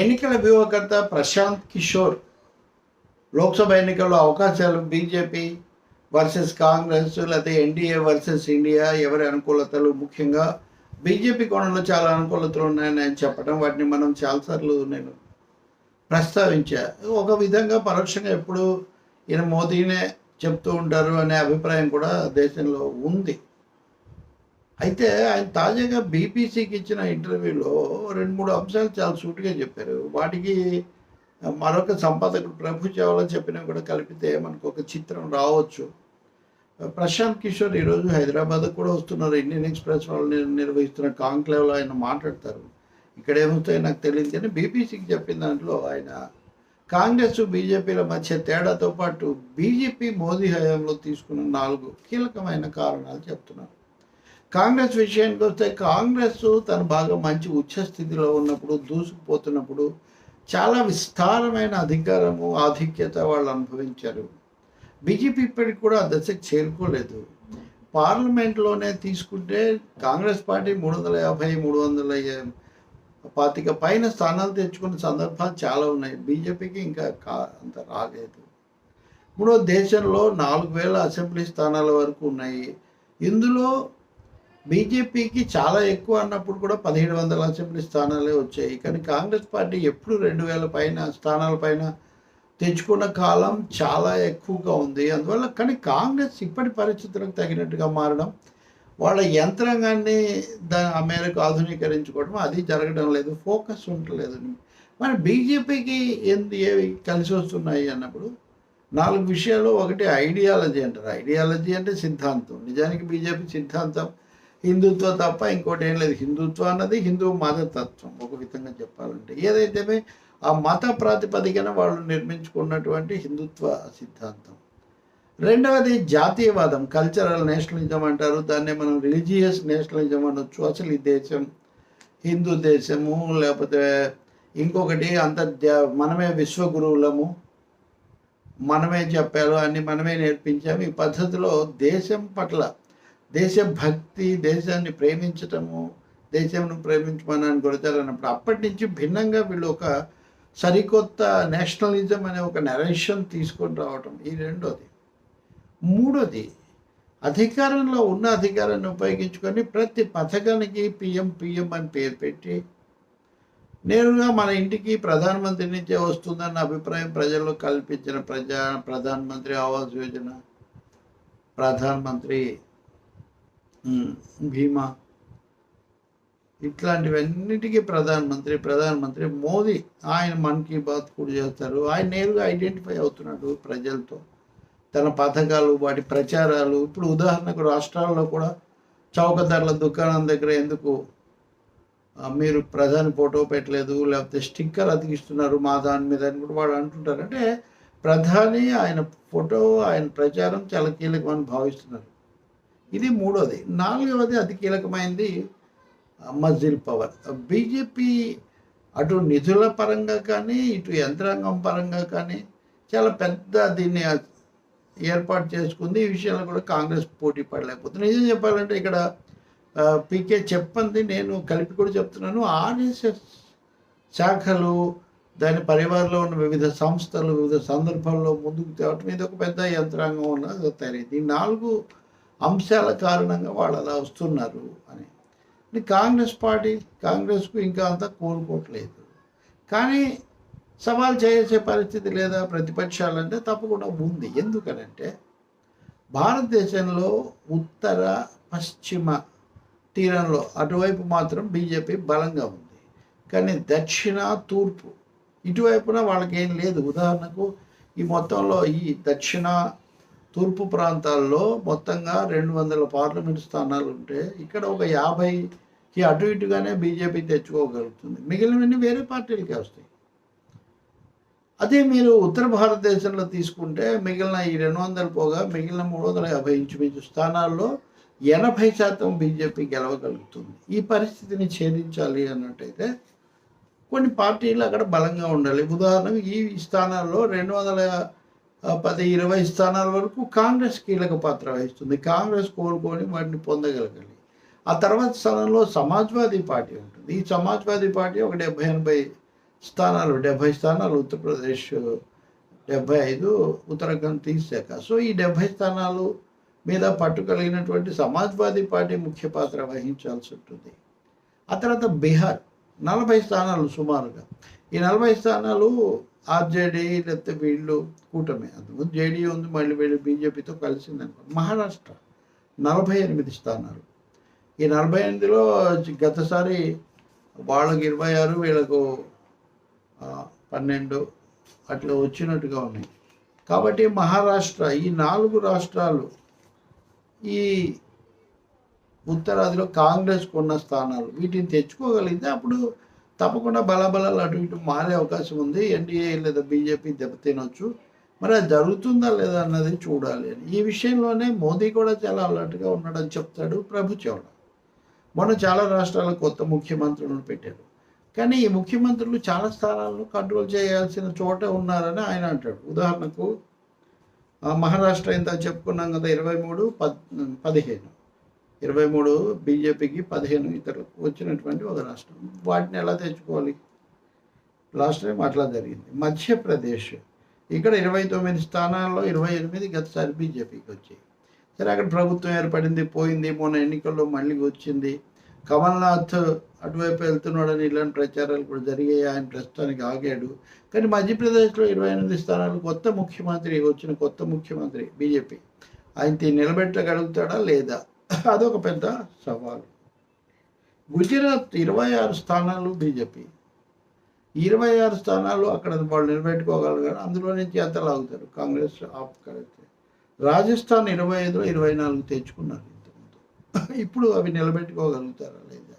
ఎన్నికల వ్యూహకర్త ప్రశాంత్ కిషోర్ లోక్సభ ఎన్నికల్లో అవకాశాలు బీజేపీ వర్సెస్ కాంగ్రెస్ లేకపోతే ఎన్డీఏ వర్సెస్ ఇండియా ఎవరి అనుకూలతలు? ముఖ్యంగా బీజేపీ కోణంలో చాలా అనుకూలతలు ఉన్నాయని ఆయన చెప్పడం వాటిని మనం చాలాసార్లు నేను ప్రస్తావించా. ఒక విధంగా పరోక్షంగా ఎప్పుడు ఈయన మోదీనే చెప్తూ ఉంటారు అనే అభిప్రాయం కూడా దేశంలో ఉంది. అయితే ఆయన తాజాగా బీబీసీకి ఇచ్చిన ఇంటర్వ్యూలో రెండు మూడు అంశాలు చాలా సూటిగా చెప్పారు. వాటికి మరొక సంపాదకుడు ప్రభు చావలా చెప్పినా కూడా కలిపితే మనకు ఒక చిత్రం రావచ్చు. ప్రశాంత్ కిషోర్ ఈరోజు హైదరాబాద్ కూడా వస్తున్నారు. ఇండియన్ ఎక్స్ప్రెస్ వాళ్ళు నిర్వహిస్తున్న కాంక్లేవ్లో ఆయన మాట్లాడతారు. ఇక్కడ ఏమవుతాయో నాకు తెలియదు కానీ బీబీసీకి చెప్పిన దాంట్లో ఆయన కాంగ్రెస్ బీజేపీల మధ్య తేడాతో పాటు బీజేపీ మోదీ హయాంలో తీసుకున్న నాలుగు కీలకమైన కారణాలు చెప్తున్నారు. కాంగ్రెస్ విషయానికి వస్తే కాంగ్రెస్ తన బాగా మంచి ఉచ్చ స్థితిలో ఉన్నప్పుడు దూసుకుపోతున్నప్పుడు చాలా విస్తారమైన అధికారము ఆధిక్యత వాళ్ళు అనుభవించారు. బీజేపీ ఇప్పటికి కూడా ఆ దశకు చేరుకోలేదు. పార్లమెంట్లోనే తీసుకుంటే కాంగ్రెస్ పార్టీ మూడు వందల యాభై మూడు వందల పాతిక పైన స్థానాలు తెచ్చుకున్న సందర్భాలు చాలా ఉన్నాయి. బీజేపీకి ఇంకా కా అంత రాలేదు. మూడో దేశంలో నాలుగు వేల అసెంబ్లీ స్థానాల వరకు ఉన్నాయి. ఇందులో బీజేపీకి చాలా ఎక్కువ అన్నప్పుడు కూడా పదిహేడు వందల అసెంబ్లీ స్థానాలే వచ్చాయి. కానీ కాంగ్రెస్ పార్టీ ఎప్పుడు రెండు వేల పైన స్థానాల పైన తెచ్చుకున్న కాలం చాలా ఎక్కువగా ఉంది. అందువల్ల కానీ కాంగ్రెస్ ఇప్పటి పరిస్థితులకు తగినట్టుగా మారడం వాళ్ళ యంత్రాంగాన్ని దా ఆ మేరకు ఆధునీకరించుకోవడం అది జరగడం లేదు ఫోకస్ ఉండలేదు మరి బీజేపీకి ఏంది ఏవి కలిసి వస్తున్నాయి అన్నప్పుడు నాలుగు విషయాలు ఒకటి ఐడియాలజీ అంటారు. ఐడియాలజీ అంటే సిద్ధాంతం. నిజానికి బీజేపీ సిద్ధాంతం హిందుత్వ తప్ప ఇంకోటి ఏం లేదు. హిందుత్వం అన్నది హిందూ మతతత్వం ఒక విధంగా చెప్పాలంటే ఏదైతే ఆ మత ప్రాతిపదికన వాళ్ళు నిర్మించుకున్నటువంటి హిందుత్వ సిద్ధాంతం. రెండవది జాతీయవాదం. కల్చరల్ నేషనలిజం అంటారు. దాన్నే మనం రిలీజియస్ నేషనలిజం అనొచ్చు. అసలు ఈ దేశం హిందూ దేశము లేకపోతే ఇంకొకటి అంతర్జా మనమే విశ్వగురువులము. మనమే చెప్పారు. అన్ని మనమే నేర్పించాము. ఈ పద్ధతిలో దేశం పట్ల దేశభక్తి దేశాన్ని ప్రేమించటము దేశంను ప్రేమించమని అని కొడతారు అన్నప్పుడు అప్పటి నుంచి భిన్నంగా వీళ్ళు ఒక సరికొత్త నేషనలిజం అనే ఒక నెరేషన్ తీసుకొని రావటం ఈ రెండోది. మూడోది అధికారంలో ఉన్న అధికారాన్ని ఉపయోగించుకొని ప్రతి పథకానికి పిఎం పిఎం అని పేరు పెట్టి నేరుగా మన ఇంటికి ప్రధానమంత్రి నుంచే వస్తుందన్న అభిప్రాయం ప్రజల్లో కల్పించిన ప్రజా ప్రధానమంత్రి ఆవాస్ యోజన ప్రధానమంత్రి భీమా. ఇట్లాంటివన్నిటికీ ప్రధానమంత్రి ప్రధానమంత్రి మోదీ ఆయన మన్ కీ బాత్ కూడా చేస్తారు. ఆయన నేరుగా ఐడెంటిఫై అవుతున్నాడు ప్రజలతో. తన పథకాలు వాటి ప్రచారాలు. ఇప్పుడు ఉదాహరణకు రాష్ట్రాల్లో కూడా చౌక ధరల దుకాణం దగ్గర ఎందుకు మీరు ప్రధాని ఫోటో పెట్టలేదు లేకపోతే స్టిక్కర్ అతికిస్తున్నారు మా దాని మీద అని కూడా వాడు అంటుంటారు. అంటే ప్రధాని ఆయన ఫోటో ఆయన ప్రచారం చాలా కీలకమని భావిస్తున్నారు. ఇది మూడోది. నాలుగవది అతి కీలకమైనది మజిల్ పవర్. బీజేపీ అటు నిధుల పరంగా కానీ ఇటు యంత్రాంగం పరంగా కానీ చాలా పెద్ద దీన్ని ఏర్పాటు చేసుకుంది. ఈ విషయంలో కూడా కాంగ్రెస్ పోటీ పడలేకపోతుంది. నిజం చెప్పాలంటే ఇక్కడ పీకే చెప్పంది నేను కలిపి కూడా చెప్తున్నాను. ఆర్ఎస్ఎస్ శాఖలు దాని పరివారంలో ఉన్న వివిధ సంస్థలు వివిధ సందర్భాల్లో ముందుకు తేవటం ఇది ఒక పెద్ద యంత్రాంగం ఉన్నది తయారైంది. ఈ నాలుగు అంశాల కారణంగా వాళ్ళు అలా వస్తున్నారు అని. కాంగ్రెస్ పార్టీ కాంగ్రెస్కు ఇంకా అంతా కోరుకోవట్లేదు కానీ సవాల్ చేసే పరిస్థితి లేదా ప్రతిపక్షాలంటే తప్పకుండా ఉంది. ఎందుకనంటే భారతదేశంలో ఉత్తర పశ్చిమ తీరంలో అటువైపు మాత్రం బీజేపీ బలంగా ఉంది. కానీ దక్షిణ తూర్పు ఇటువైపున వాళ్ళకేం లేదు. ఉదాహరణకు ఈ మొత్తంలో ఈ దక్షిణ తూర్పు ప్రాంతాల్లో మొత్తంగా రెండు వందల పార్లమెంట్ స్థానాలు ఉంటే ఇక్కడ ఒక యాభైకి అటు ఇటుగానే బీజేపీ తెచ్చుకోగలుగుతుంది. మిగిలినవన్నీ వేరే పార్టీలకే వస్తాయి. అదే మీరు ఉత్తర భారతదేశంలో తీసుకుంటే మిగిలిన ఈ రెండు వందలు పోగా మిగిలిన మూడు వందల యాభై ఇంచుమించు స్థానాల్లో ఎనభై శాతం బీజేపీ గెలవగలుగుతుంది. ఈ పరిస్థితిని ఛేదించాలి అన్నట్టయితే కొన్ని పార్టీలు అక్కడ బలంగా ఉండాలి. ఉదాహరణకు ఈ స్థానాల్లో రెండు వందల పది ఇరవై స్థానాల వరకు కాంగ్రెస్ కీలక పాత్ర వహిస్తుంది. కాంగ్రెస్ కోరుకొని వాటిని పొందగలగాలి. ఆ తర్వాత స్థానంలో సమాజ్వాదీ పార్టీ ఉంటుంది. ఈ సమాజ్వాదీ పార్టీ ఒక డెబ్బై ఎనభై స్థానాలు డెబ్భై స్థానాలు ఉత్తరప్రదేశ్ డెబ్భై ఐదు ఉత్తరాఖండ్ తీసాక సో ఈ డెబ్భై స్థానాలు మీద పట్టు కలిగినటువంటి సమాజ్వాదీ పార్టీ ముఖ్య పాత్ర వహించాల్సి ఉంటుంది. ఆ తర్వాత బీహార్. నలభై స్థానాలు సుమారుగా. ఈ నలభై స్థానాలు ఆర్జేడీ లేకపోతే వీళ్ళు కూటమి. అందుకు జేడీ ఉంది మళ్ళీ వీళ్ళు బీజేపీతో కలిసిందనుకో మహారాష్ట్ర నలభై ఎనిమిది స్థానాలు. ఈ నలభై ఎనిమిదిలో గతసారి వాళ్ళకి ఇరవై ఆరు వీళ్ళకు పన్నెండు అట్లా వచ్చినట్టుగా ఉన్నాయి. కాబట్టి మహారాష్ట్ర ఈ నాలుగు రాష్ట్రాలు ఈ ఉత్తరాదిలో కాంగ్రెస్ కొన్న స్థానాలు. వీటిని తెచ్చుకోగలిగితే అప్పుడు తప్పకుండా బలబలాలు అటు ఇటు మారే అవకాశం ఉంది. ఎన్డీఏ లేదా బీజేపీ దెబ్బతినొచ్చు మరి అది జరుగుతుందా లేదా అన్నది చూడాలి అని. ఈ విషయంలోనే మోదీ కూడా చాలా అలర్ట్గా ఉన్నాడని చెప్తాడు ప్రభు చౌడ. మొన్న చాలా రాష్ట్రాలకు కొత్త ముఖ్యమంత్రులను పెట్టారు. కానీ ఈ ముఖ్యమంత్రులు చాలా స్థానాలను కంట్రోల్ చేయాల్సిన చోట ఉన్నారని ఆయన అంటాడు. ఉదాహరణకు మహారాష్ట్ర ఎంత చెప్పుకున్నాం కదా ఇరవై మూడు పద్ పదిహేను. ఇరవై మూడు బీజేపీకి పదిహేను ఇతరులకు వచ్చినటువంటి ఒక రాష్ట్రం. వాటిని ఎలా తెచ్చుకోవాలి? లాస్ట్ టైం అట్లా జరిగింది. మధ్యప్రదేశ్. ఇక్కడ ఇరవై తొమ్మిది స్థానాల్లో ఇరవై ఎనిమిది గతసారి బీజేపీకి వచ్చాయి. సరే అక్కడ ప్రభుత్వం ఏర్పడింది పోయింది మొన్న ఎన్నికల్లో మళ్ళీ వచ్చింది. కమల్నాథ్ అటువైపు వెళ్తున్నాడని ఇలాంటి ప్రచారాలు కూడా జరిగాయి. ఆయన ప్రస్తుతానికి ఆగాడు. కానీ మధ్యప్రదేశ్లో ఇరవై ఎనిమిది స్థానాలు కొత్త ముఖ్యమంత్రి వచ్చిన కొత్త ముఖ్యమంత్రి బీజేపీ. ఆయన నిలబెట్టగలుగుతాడా లేదా? అదొక పెద్ద సవాలు. గుజరాత్ ఇరవై ఆరు స్థానాలు బీజేపీ. ఇరవై ఆరు స్థానాలు అక్కడ వాళ్ళు నిలబెట్టుకోగలగారు అందులో నుంచి ఎంత లాగుతారు? కాంగ్రెస్ ఆప్ రాజస్థాన్ ఇరవై ఐదులో ఇరవై నాలుగు తెచ్చుకున్నారు ఇంతకుముందు. ఇప్పుడు అవి నిలబెట్టుకోగలుగుతారా లేదా?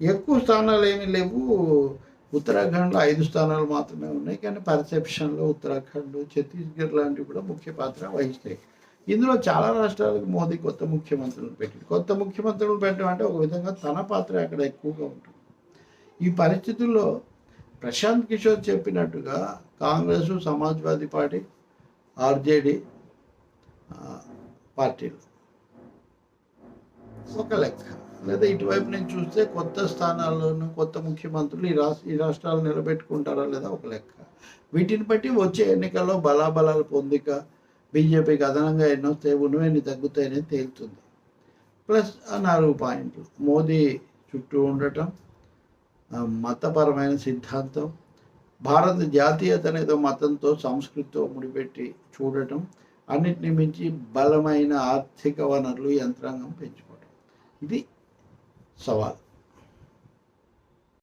ఎక్కువ స్థానాలు ఏమీ లేవు. ఉత్తరాఖండ్లో ఐదు స్థానాలు మాత్రమే ఉన్నాయి. కానీ పర్సెప్షన్లో ఉత్తరాఖండ్ ఛత్తీస్గఢ్ లాంటివి కూడా ముఖ్య పాత్ర వహిస్తాయి. ఇందులో చాలా రాష్ట్రాలకు మోదీ కొత్త ముఖ్యమంత్రులు పెట్టింది కొత్త ముఖ్యమంత్రులు పెట్టడం అంటే ఒక విధంగా తన పాత్ర అక్కడ ఎక్కువగా ఉంటుంది. ఈ పరిస్థితుల్లో ప్రశాంత్ కిషోర్ చెప్పినట్టుగా కాంగ్రెస్ సమాజ్వాదీ పార్టీ ఆర్జేడి పార్టీలు. ఒక లెక్క. లేదా ఇటువైపు నుంచి చూస్తే కొత్త స్థానాల్లోనూ కొత్త ముఖ్యమంత్రులు ఈ రాష్ట్ర ఈ రాష్ట్రాలు నిలబెట్టుకుంటారా లేదా ఒక లెక్క. వీటిని బట్టి వచ్చే ఎన్నికల్లో బలాబలాల పొందిక బీజేపీకి అదనంగా ఎన్నో వస్తాయి ఉన్నవన్నీ తగ్గుతాయని తేలుతుంది. ప్లస్ ఆ నాలుగు పాయింట్లు. మోదీ చుట్టూ ఉండటం మతపరమైన సిద్ధాంతం భారత జాతీయత అనేదో మతంతో సంస్కృతితో ముడిపెట్టి చూడటం అన్నిటిని మించి బలమైన ఆర్థిక వనరులు యంత్రాంగం పెంచుకోవటం. ఇది సవాల్.